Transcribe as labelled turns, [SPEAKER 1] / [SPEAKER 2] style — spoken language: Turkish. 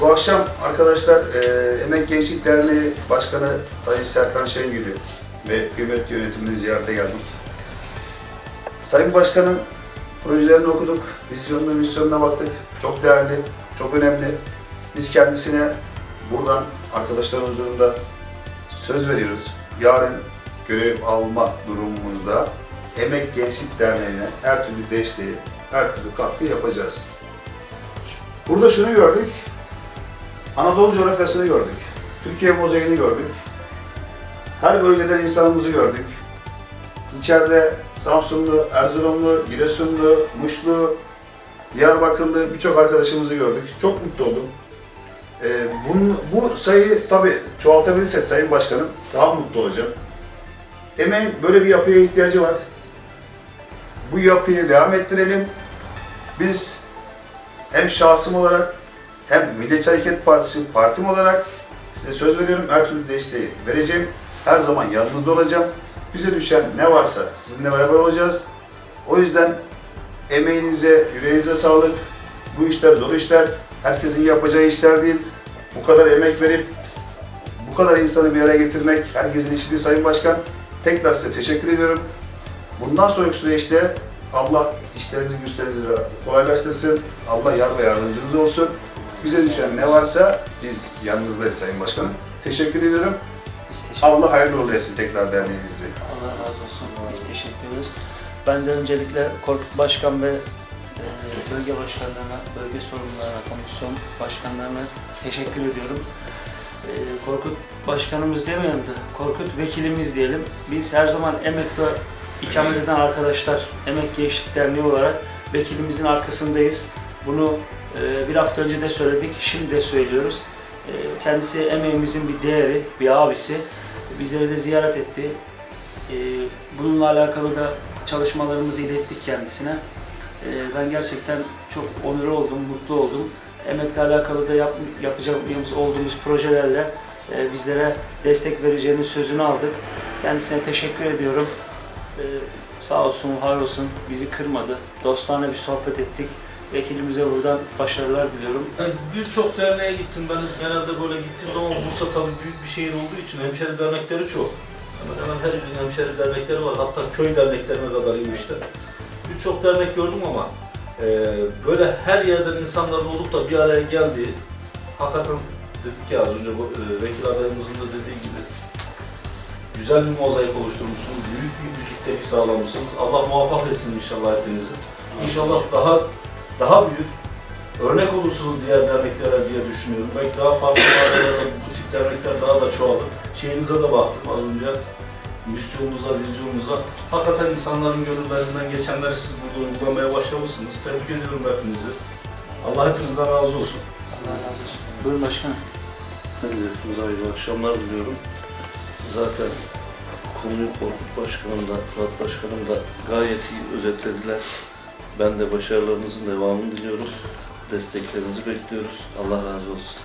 [SPEAKER 1] Bu akşam arkadaşlar e, Emek Gençlik Derneği Başkanı Sayın Serkan Şengül'ü ve kıymetli yönetimini ziyarete geldik. Sayın Başkan'ın projelerini okuduk, vizyonuna, misyonuna baktık. Çok değerli, çok önemli. Biz kendisine buradan arkadaşların huzurunda söz veriyoruz. Yarın görev alma durumumuzda Emek Gençlik Derneği'ne her türlü desteği, her türlü katkı yapacağız. Burada şunu gördük, Anadolu coğrafyasını gördük, Türkiye mozaiğini gördük, her bölgeden insanımızı gördük. İçeride Samsunlu, Erzurumlu, Giresunlu, Muşlu, Diyarbakırlı birçok arkadaşımızı gördük. Çok mutlu oldum. Ee, bunun, bu sayıyı tabii çoğaltabilirsek Sayın Başkanım daha mutlu olacağım. Emeğin böyle bir yapıya ihtiyacı var. Bu yapıyı devam ettirelim. Biz hem şahsım olarak hem Milliyetçi Hareket Partisi partim olarak size söz veriyorum her türlü desteği vereceğim. Her zaman yanınızda olacağım. Bize düşen ne varsa sizinle beraber olacağız. O yüzden emeğinize, yüreğinize sağlık. Bu işler zor işler. Herkesin yapacağı işler değil. Bu kadar emek verip bu kadar insanı bir araya getirmek herkesin işi değil Sayın Başkan. Tekrar size teşekkür ediyorum. Bundan sonraki süreçte Allah işlerinizi güçlerinizi kolaylaştırsın. Allah yar ve yardımcınız olsun. Bize düşen ne varsa biz yanınızdayız Sayın Başkanım. Teşekkür ediyorum.
[SPEAKER 2] Biz teşekkür
[SPEAKER 1] Allah hayırlı uğurlu etsin tekrar derneğinizi.
[SPEAKER 2] Allah razı olsun. Biz teşekkür ediyoruz. Ben de öncelikle Korkut Başkan ve e, bölge başkanlarına, bölge sorumlularına, komisyon başkanlarına teşekkür ediyorum. E, Korkut Başkanımız demeyelim de Korkut Vekilimiz diyelim. Biz her zaman emekte ikamet eden arkadaşlar, Emek Gençlik Derneği olarak vekilimizin arkasındayız. Bunu e, bir hafta önce de söyledik, şimdi de söylüyoruz. E, kendisi emeğimizin bir değeri, bir abisi. Bizleri de ziyaret etti. Ee, Bununla alakalı da çalışmalarımızı ilettik kendisine. Ee, Ben gerçekten çok onur oldum, mutlu oldum. Emekle alakalı da yap, yapacağımız olduğumuz projelerle e, bizlere destek vereceğinin sözünü aldık. Kendisine teşekkür ediyorum. Ee, Sağ olsun, var olsun bizi kırmadı. Dostane bir sohbet ettik. Vekilimize buradan başarılar diliyorum.
[SPEAKER 3] Ben birçok derneğe gittim. Ben genelde böyle gittiğim zaman Bursa tabii büyük bir şehir olduğu için hemşeri dernekleri çok. Hemen hemen her ilin hemşeri dernekleri var. Hatta köy derneklerine kadar inmişler. Birçok dernek gördüm ama e, böyle her yerden insanların olup da bir araya geldiği hakikaten dedik ya az önce bu, e, vekil adayımızın da dediği gibi güzel bir mozaik oluşturmuşsunuz. Büyük bir birliktelik sağlamışsınız. Allah muvaffak etsin inşallah hepinizi. İnşallah daha daha büyür, örnek olursunuz diğer derneklere diye düşünüyorum. Belki daha farklı yerlerde bu tip dernekler daha da çoğalır. Şeyinize de baktım az önce, misyonunuza, vizyonunuza. Hakikaten insanların gönüllerinden geçenleri siz burada uygulamaya başlamışsınız. Tebrik ediyorum hepinizi. Allah hepinizden razı olsun.
[SPEAKER 2] Allah razı olsun. Buyurun başkanım.
[SPEAKER 4] Ben de hepinize hayırlı akşamlar diliyorum. Zaten konuyu Korkut Başkanım da, Fırat Başkanım da gayet iyi özetlediler. Ben de başarılarınızın devamını diliyorum. Desteklerinizi bekliyoruz. Allah razı olsun.